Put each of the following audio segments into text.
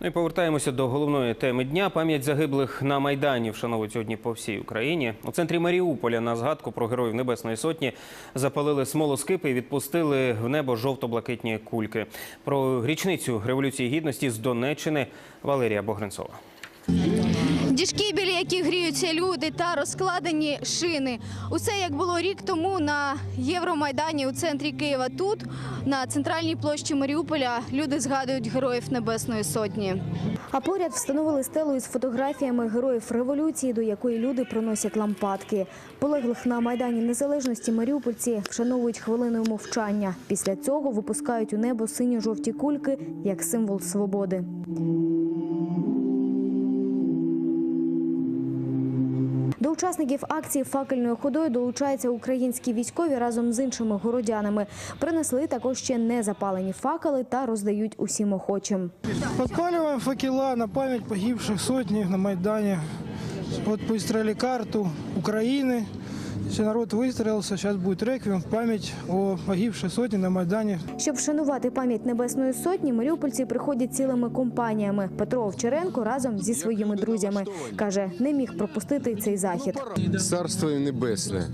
Ну і повертаємося до головної теми дня. Пам'ять загиблих на майдані вшановують сьогодні по всій Україні. У центрі Маріуполя на згадку про героїв Небесної Сотні запалили смолоскипи і відпустили в небо жовто-блакитні кульки. Про річницю революції гідності з Донеччини Валерія Богренцова. Діжки, біля яких гріються люди та розкладені шини. Усе як було рік тому на Євромайдані у центрі Києва. Тут на центральній площі Маріуполя люди згадують героїв Небесної Сотні. А поряд встановили стелу із фотографіями героїв революції, до якої люди приносять лампадки. Полеглих на майдані незалежності маріупольці вшановують хвилиною мовчання. Після цього випускають у небо синьо-жовті кульки як символ свободи. Учасників акції факельною ходою долучаються українські військові разом з іншими городянами. Принесли також ще незапалені факели та роздають усім охочим. Подпаливаем факела на память погибших сотні на майдані. От построили карту Украины. Если народ выстроился, сейчас будет реквием в память о погибшей сотне на Майдане. Щоб вшанувати пам'ять Небесної Сотні, маріупольці приходять цілими компаніями. Петро Овчаренко разом зі своїми друзями каже, не міг пропустити цей захід. Царство їм небесне.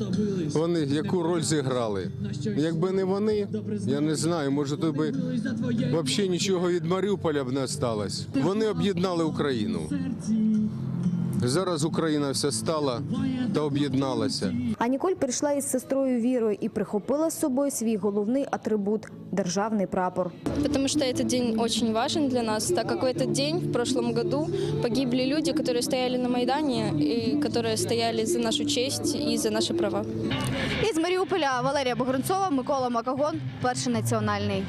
Вони яку роль зіграли? Якби не вони, я не знаю, може то би взагалі нічого від Маріуполя б не сталося. Вони об'єднали Україну. Зараз Україна вся стала та об'єдналася. А Ніколь прийшла із сестрою Вірою і прихопила з собою свій головний атрибут державний прапор. Потому что этот день очень важен для нас, так как в этот день, в прошлом году, погибли люди, которые стояли на Майдане и которые стояли за нашу честь и за наши права. Із Маріуполя Валерія Богрунцова, Микола Макагон, перший національний.